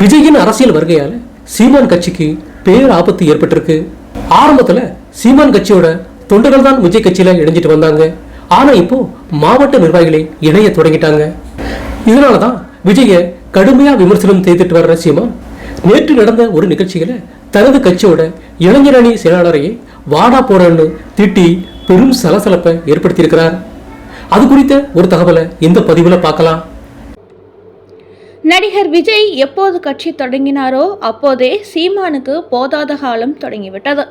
விஜயின் அரசியல் வருகையால சீமான் கட்சிக்கு பேர் ஆபத்து ஏற்பட்டிருக்கு. ஆரம்பத்துல சீமான் கட்சியோட தொண்டர்கள் தான் விஜய் கட்சியில இணைஞ்சிட்டு வந்தாங்க. ஆனா இப்போ மாவட்ட நிர்வாகிகளை இணைய தொடங்கிட்டாங்க. இதனாலதான் விஜயை கடுமையா விமர்சனம் செய்துட்டு வர்ற சீமான் நேற்று நடந்த ஒரு நிகழ்ச்சியில் தனது கட்சியோட இளைஞரணி செயலாளரையே வாடா போடன்னு திட்டி பெரும் சலசலப்பை ஏற்படுத்தியிருக்கிறார். அது குறித்த ஒரு தகவலை இந்த பதிவுல பார்க்கலாம். நடிகர் விஜய் எப்போது கட்சி தொடங்கினாரோ அப்போதே சீமானுக்கு போதாத காலம் தொடங்கிவிட்டது.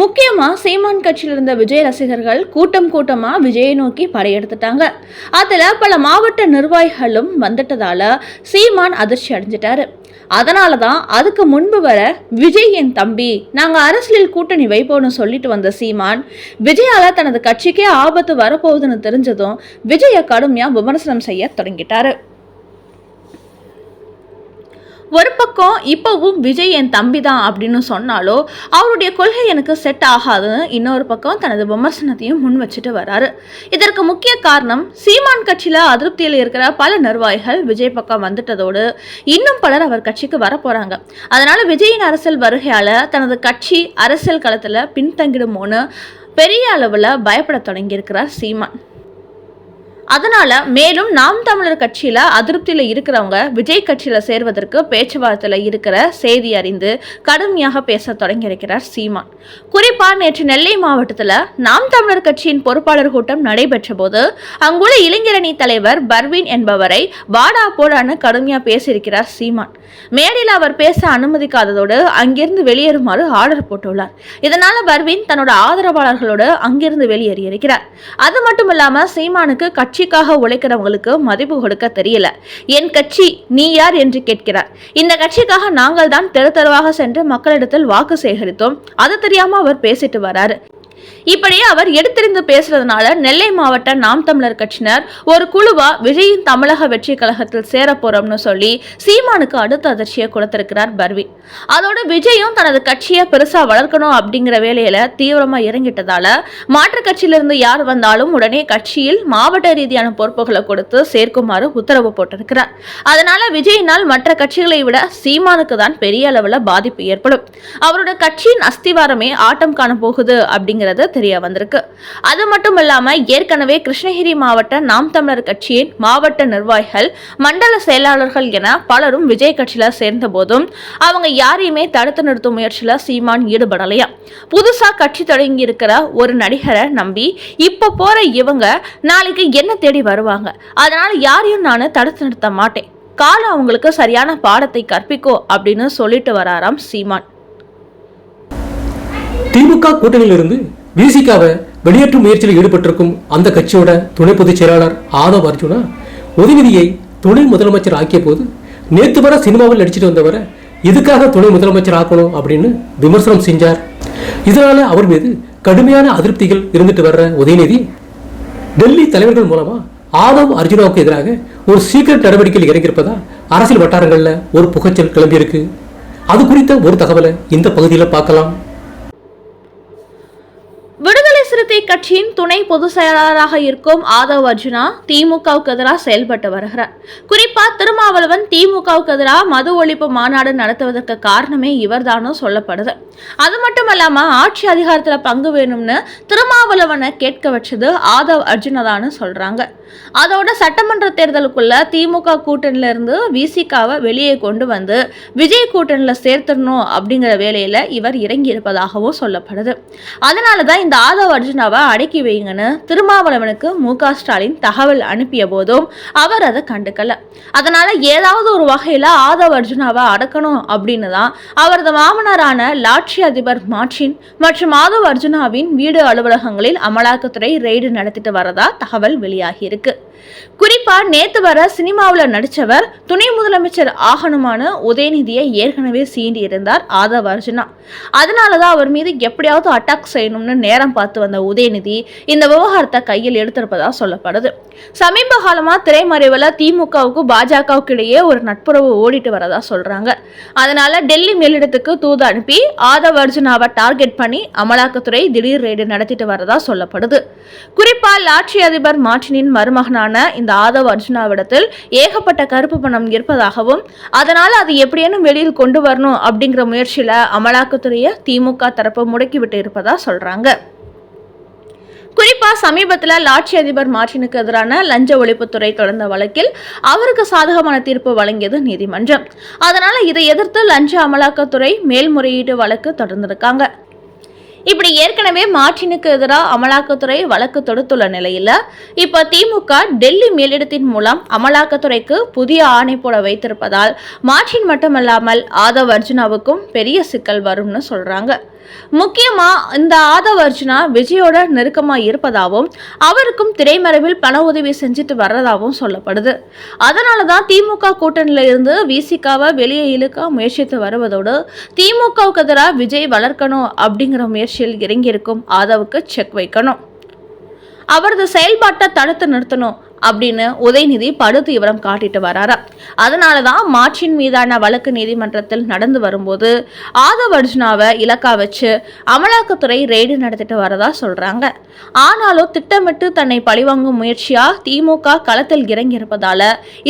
முக்கியமாக சீமான் கட்சியில் இருந்த விஜய் ரசிகர்கள் கூட்டம் கூட்டமாக விஜயை நோக்கி படையெடுத்துட்டாங்க. அதில் பல மாவட்ட நிர்வாகிகளும் வந்துட்டதால சீமான் அதிர்ச்சி அடைஞ்சிட்டாரு. அதனால தான் அதுக்கு முன்பு வர விஜய் என் தம்பி நாங்கள் அரசியலில் கூட்டணி வைப்போம்னு சொல்லிட்டு வந்த சீமான் விஜயால தனது கட்சிக்கே ஆபத்து வரப்போகுதுன்னு தெரிஞ்சதும் விஜயை கடுமையாக விமர்சனம் செய்ய தொடங்கிட்டாரு. ஒரு பக்கம் இப்போவும் விஜய் என் தம்பி தான் அப்படின்னு சொன்னாலோ அவருடைய கொள்கை எனக்கு செட் ஆகாதுன்னு இன்னொரு பக்கம் தனது விமர்சனத்தையும் முன் வச்சுட்டு வராரு. இதற்கு முக்கிய காரணம் சீமான் கட்சியில் அதிருப்தியில் இருக்கிற பல நிர்வாகிகள் விஜய் பக்கம் வந்துட்டதோடு இன்னும் பலர் அவர் கட்சிக்கு வரப்போகிறாங்க அதனால் அதனால விஜயின் அரசியல் வருகையால் தனது கட்சி அரசியல் களத்தில் பின்தங்கிடுமோன்னு பெரிய அளவில் பயப்பட தொடங்கியிருக்கிறார் சீமான். அதனால மேலும் நாம் தமிழர் கட்சியில அதிருப்தியில இருக்கிறவங்க விஜய் கட்சியில சேர்வதற்கு பேச்சுவார்த்தையில இருக்கிற செய்தி அறிந்து கடுமையாக பேச தொடங்கியிருக்கிறார் சீமான். குறிப்பா நேற்று நெல்லை மாவட்டத்துல நாம் தமிழர் கட்சியின் பொறுப்பாளர் கூட்டம் நடைபெற்ற போது அங்குள்ள இளைஞரணி தலைவர் பர்வீன் என்பவரை வாடா போடான்னு கடுமையா பேசியிருக்கிறார் சீமான். மேடையில் அவர் பேச அனுமதிக்காததோடு அங்கிருந்து வெளியேறுமாறு ஆர்டர் போட்டுள்ளார். இதனால பர்வீன் தன்னோட ஆதரவாளர்களோடு அங்கிருந்து வெளியேறியிருக்கிறார். அது மட்டும் இல்லாம சீமானுக்கு கட்சி கட்சிக்காக உழைக்கிறவங்களுக்கு மதிப்பு கொடுக்க தெரியல. என் கட்சி நீ யார் என்று கேட்கிறார். இந்த கட்சிக்காக நாங்கள் தான் தெரு தெருவாக சென்று மக்களிடத்தில் வாக்கு சேகரித்தோம். அது தெரியாம அவர் பேசிட்டு வராரு. இப்படியே அவர் எடுத்திருந்து பேசுறதுனால நெல்லை மாவட்ட நாம் தமிழர் கட்சியினர் ஒரு குழுவா விஜயின் தமிழக வெற்றி கழகத்தில் சேர போறோம்னு சொல்லி சீமானுக்கு அடுத்த அதிர்ச்சியை கொடுத்திருக்கிறார் பர்வி. அதோட விஜயும் தனது கட்சியை பெருசா வளர்க்கணும் அப்படிங்கிற வேலையில தீவிரமா இறங்கிட்டதால மாற்றுக் கட்சியிலிருந்து யார் வந்தாலும் உடனே கட்சியில் மாவட்ட ரீதியான பொறுப்புகளை கொடுத்து சேர்க்குமாறு உத்தரவு போட்டிருக்கிறார். அதனால விஜயினால் மற்ற கட்சிகளை விட சீமானுக்கு தான் பெரிய அளவில் பாதிப்பு ஏற்படும். அவரோட கட்சியின் அஸ்திவாரமே ஆட்டம் காண போகுது அப்படிங்கிறது தெரிய வந்திருக்கு. அது மட்டும் இல்லாம ஏற்கனவே கிருஷ்ணகிரி மாவட்ட நாம் தமிழர் கட்சியின் மாவட்ட நிர்வாகிகள் மண்டல செயலாளர்கள் என பலரும் விஜய் கட்சியில சேர்ந்த போதும் அவங்க யாரையுமே தடுத்து நிறுத்தும் முயற்சியில சீமான் ஈடுபடலையா? புதுசா கட்சி தொடங்கி இருக்கிற ஒரு நடிகரை நம்பி இப்ப போற இவங்க நாளைக்கு என்ன தேடி வருவாங்க? அதனால யாரையும் நான் தடுத்து நிறுத்த மாட்டேன். காலம் அவங்களுக்கு சரியான பாடத்தை கற்பிக்கோ அப்படின்னு சொல்லிட்டு வராராம் சீமான். திமுக கூட்டணியிலிருந்து விசிகாவை வெளியேற்றும் முயற்சியில் ஈடுபட்டிருக்கும் அந்த கட்சியோட துணை பொதுச் செயலாளர் ஆதவ் அர்ஜுனா உதயநிதியை துணை முதலமைச்சர் ஆக்கிய போது நேற்று வர சினிமாவில் நடிச்சிட்டு வந்தவரை எதுக்காக துணை முதலமைச்சர் ஆக்கணும் அப்படின்னு விமர்சனம் செஞ்சார். இதனால அவர் மீது கடுமையான அதிருப்திகள் இருந்துட்டு வர்ற உதயநிதி டெல்லி தலைவர்கள் மூலமா ஆதவ் அர்ஜுனாவுக்கு எதிராக ஒரு சீக்கிரட் நடவடிக்கையில் இறங்கியிருப்பதா அரசியல் வட்டாரங்கள்ல ஒரு புகைச்சல் கிளம்பியிருக்கு. அது குறித்த ஒரு தகவலை இந்த பகுதியில் பார்க்கலாம். விடுதலை கட்சியின் துணை பொதுச் செயலாளராக இருக்கும் ஆதவ் அர்ஜுனா திமுகவுக்கு எதிராக செயல்பட்டு வருகிறார். குறிப்பா திருமாவளவன் திமுகவுக்கு எதிராக மது ஒழிப்பு மாநாடு நடத்துவதற்கு காரணமே இவர்தானும் சொல்லப்படுது. அது மட்டும் இல்லாம ஆட்சி அதிகாரத்துல பங்கு வேணும்னு திருமாவளவனை கேட்க வச்சது ஆதவ் அர்ஜுனா தான் சொல்றாங்க. அதோட சட்டமன்ற தேர்தலுக்குள்ள திமுக கூட்டணியில இருந்து விசிகாவை வெளியே கொண்டு வந்து விஜய் கூட்டணியில சேர்த்துடணும் அப்படிங்கிற வேலையில இவர் இறங்கி இருப்பதாகவும் சொல்லப்படுது. அதனால தான் இந்த ஆதவ் அர்ஜுனாவை அடக்கி வைங்கன்னு திருமாவளவனுக்கு மு க ஸ்டாலின் தகவல் அனுப்பிய போதும் அவர் அதை கண்டுக்கல. அதனால ஏதாவது ஒரு வகையில ஆதவ் அர்ஜுனாவை அடக்கணும் அப்படின்னு தான் அவரது மாமனாரான லாட்சி அதிபர் மார்டின் மற்றும் ஆதவ் அர்ஜுனாவின் வீடு அலுவலகங்களில் அமலாக்கத்துறை ரெய்டு நடத்திட்டு வரதா தகவல் வெளியாகி இருக்கு குறிப்பா நேத்து வர சினிமாவில் நடித்தவர் துணை முதலமைச்சர் ஆகணுமான உதயநிதியை ஏற்கனவே சீண்டி இருந்தார் ஆதவ் அர்ஜுனா. அதனால தான் அவர் மீது எப்படியாவது அட்டாக் செய்யணும்னு நேரம் பார்த்து வந்த உதயநிதி இந்த விவகாரத்தை கையில் எடுத்திருப்பதா சொல்லப்படுது. சமீப காலமா திரைமறைவில் திமுகவுக்கும் பாஜகவுக்கு இடையே ஒரு நட்புறவு ஓடிட்டு வரதா சொல்றாங்க. அதனால டெல்லி மேலிடத்துக்கு தூது அனுப்பி ஆதவ் அர்ஜுனாவை டார்கெட் பண்ணி அமலாக்கத்துறை திடீர் ரெய்டு நடத்திட்டு வரதா சொல்லப்படுது. குறிப்பா லாட்சி அதிபர் மார்டினின் மருமகனான உறுப்பினரான இந்த ஆதவ அர்ஜுனாவிடத்தில் ஏகப்பட்ட கருப்பு பணம் இருப்பதாகவும் அதனால் அது எப்படியேனும் வெளியில் கொண்டு வரணும் அப்படிங்கிற முயற்சியில் அமலாக்கத்துறையை திமுக தரப்பு முடக்கிவிட்டு இருப்பதா சொல்கிறாங்க குறிப்பாக சமீபத்தில் லாட்சி அதிபர் மார்டினுக்கு எதிரான லஞ்ச ஒழிப்புத்துறை தொடர்ந்த வழக்கில் அவருக்கு சாதகமான தீர்ப்பு வழங்கியது நீதிமன்றம். அதனால் இதை எதிர்த்து லஞ்ச அமலாக்கத்துறை மேல்முறையீட்டு வழக்கு தொடர்ந்திருக்காங்க. இப்படி ஏற்கனவே மார்டினுக்கு எதிராக அமலாக்கத்துறை வழக்கு தொடுத்துள்ள நிலையில் இப்போ திமுக டெல்லி மேலிடத்தின் மூலம் அமலாக்கத்துறைக்கு புதிய ஆணை போட வைத்திருப்பதால் மார்டின் மட்டுமல்லாமல் ஆதவ் அர்ஜுனாவுக்கும் பெரிய சிக்கல் வரும்னு சொல்றாங்க. முக்கியமா இந்த ஆதவ் அர்ஜுனா விஜயோட நெருக்கமா இருப்பதாகவும் அவருக்கும் திரைமறைவில் பண உதவி செஞ்சுட்டு வர்றதாகவும் சொல்லப்படுது. அதனால தான் திமுக கூட்டணியில இருந்து விசிகாவை வெளியே இழுக்க முயற்சித்து வருவதோடு திமுகவுக்கு எதிராக விஜய் வளர்க்கணும் அப்படிங்கிற முயற்சியில் இறங்கியிருக்கும் ஆதவுக்கு செக் வைக்கணும். அவரது செயல்பாட்டை தடுத்து நிறுத்தணும் அப்படின்னு உதயநிதி படு தீவிரம் காட்டிட்டு வராரா. அதனால தான் மாற்றின் மீதான வழக்கு நீதிமன்றத்தில் நடந்து வரும்போது ஆதவ் அர்ஜுனாவை இலக்கா வச்சு அமலாக்கத்துறை ரெய்டு நடத்திட்டு வரதா சொல்றாங்க. ஆனாலும் திட்டமிட்டு தன்னை பழிவாங்கும் முயற்சியா திமுக களத்தில் இறங்கி இருப்பதால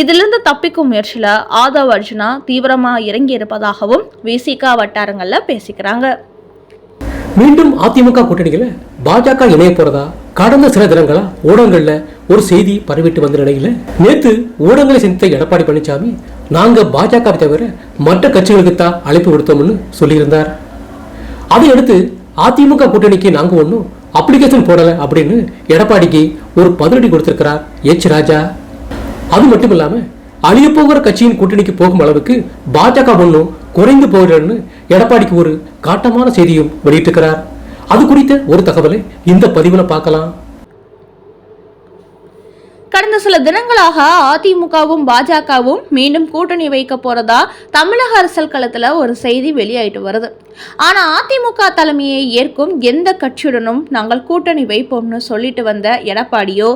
இதிலிருந்து தப்பிக்கும் முயற்சியில ஆதவ் அர்ஜுனா தீவிரமா இறங்கி இருப்பதாகவும் விசிகா வட்டாரங்கள்ல பேசிக்கிறாங்க. மீண்டும் அதிமுக கூட்டணிகளை பாஜக இணைய போறதா? கடந்த சில தினங்களா ஊடகங்கள்ல ஒரு செய்தி பரவிட்டு வந்த நிலையில் நேத்து ஊடகங்களை சந்தித்த எடப்பாடி பழனிசாமி நாங்க பாஜகவை தவிர மற்ற கட்சிகளுக்கு தான் அழைப்பு விடுத்தோம்னு சொல்லியிருந்தார். அதையடுத்து அதிமுக கூட்டணிக்கு நாங்க ஒன்றும் அப்ளிகேஷன் போடல அப்படின்னு எடப்பாடிக்கு ஒரு பதிலடி கொடுத்திருக்கிறார் எச் ராஜா. அது மட்டும் இல்லாம அழிய போகிற கட்சியின் கூட்டணிக்கு போகும் அளவுக்கு பாஜக ஒன்றும் குறைந்து போகிறன்னு எடப்பாடிக்கு ஒரு காட்டமான செய்தியும் வெளியிட்டிருக்கிறார். அது குறித்த ஒரு தகவலை இந்த பதிவுல பார்க்கலாம். கடந்த சில தினங்களாக அதிமுகவும் பாஜகவும் மீண்டும் கூட்டணி வைக்க போறதா தமிழக அரசியல் களத்துல ஒரு செய்தி வெளியாயிட்டு வருது. ஆனா அதிமுக தலைமையை ஏற்கும் எந்த கட்சியுடனும் நாங்கள் கூட்டணி வைப்போம்னு சொல்லிட்டு வந்த எடப்பாடியோ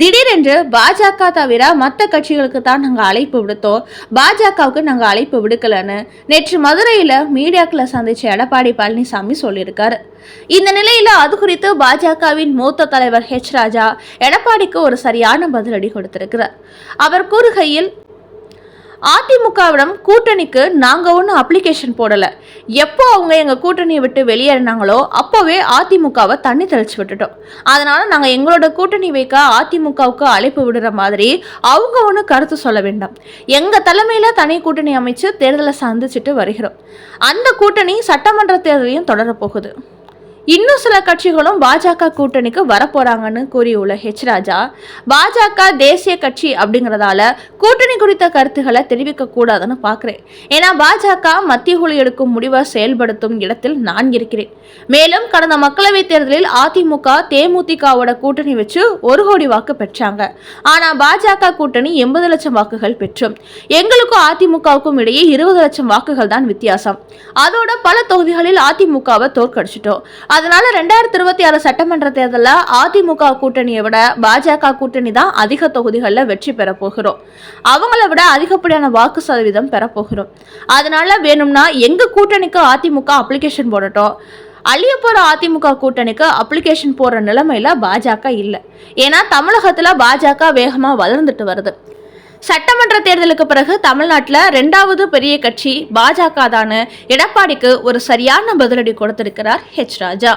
திடீரென்று பாஜக தவிர மற்ற கட்சிகளுக்கு தான் நாங்கள் அழைப்பு விடுத்தோம். பாஜகவுக்கு நாங்கள் அழைப்பு விடுக்கலன்னு நேற்று மதுரையில் மீடியாக்களை சந்திச்ச எடப்பாடி பழனிசாமி சொல்லியிருக்காரு. இந்த நிலையில அது குறித்து பாஜகவின் மூத்த தலைவர் ஹெச் ராஜா எடப்பாடிக்கு ஒரு சரியான பதில் பதிலடி கொடுத்திருக்கிறார். அவர் கூறுகையில் அதிமுகவிடம் கூட்டணிக்கு நாங்க ஒன்றும் அப்ளிகேஷன் போடலை. எப்போ அவங்க எங்க கூட்டணியை விட்டு வெளியேறினாங்களோ அப்போவே அதிமுகவை தண்ணி தெளிச்சு விட்டுட்டோம். அதனால நாங்க எங்களோட கூட்டணி வைக்க அதிமுகவுக்கு அழைப்பு விடுற மாதிரி அவங்க ஒன்றும் கருத்து சொல்ல வேண்டாம். எங்க தலைமையில தனி கூட்டணி அமைச்சு தேர்தலை சந்திச்சுட்டு வருகிறோம். அந்த கூட்டணி சட்டமன்ற தேர்தலையும் தொடரப்போகுது இன்னும் சில கட்சிகளும் பாஜக கூட்டணிக்கு வரப்போறாங்கன்னு கூறியுள்ள ஹெச் ராஜா பாஜக தேசிய கட்சி அப்படிங்கறதால கூட்டணி குறித்த கருத்துக்களை தெரிவிக்க கூடாதுன்னு பாக்குறேன். ஏன்னா பாஜக மத்திய குழு எடுக்கும் முடிவை செயல்படுத்தும் இடத்தில் நான் இருக்கிறேன். மேலும் கடந்த மக்களவைத் தேர்தலில் அதிமுக தேமுதிகவோட கூட்டணி வச்சு ஒரு கோடி வாக்கு பெற்றாங்க. ஆனா பாஜக கூட்டணி எண்பது லட்சம் வாக்குகள் பெற்றும். எங்களுக்கும் அதிமுகவுக்கும் இடையே இருபது லட்சம் வாக்குகள் தான் வித்தியாசம். அதோட பல தொகுதிகளில் அதிமுகவை தோற்கடிச்சிட்டோம். அதனால ரெண்டாயிரத்தி இருபத்தி ஆறு சட்டமன்ற தேர்தலில் அதிமுக கூட்டணியை விட பாஜக கூட்டணி தான் அதிக தொகுதிகளில் வெற்றி பெற போகிறோம். அவங்கள விட அதிகப்படியான வாக்கு சதவீதம் பெறப்போகிறோம் அதனால வேணும்னா எங்க கூட்டணிக்கு அதிமுக அப்ளிகேஷன் போடட்டும். அழிய போற அதிமுக கூட்டணிக்கு அப்ளிகேஷன் போடுற நிலைமையில பாஜக இல்லை. ஏன்னா தமிழகத்துல பாஜக வேகமா வளர்ந்துட்டு வருது. சட்டமன்ற தேர்தலுக்கு பிறகு தமிழ்நாட்டில் ரெண்டாவது பெரிய கட்சி பாஜக தான் எடப்பாடிக்கு ஒரு சரியான பதிலடி கொடுத்திருக்கிறார் ஹெச் ராஜா.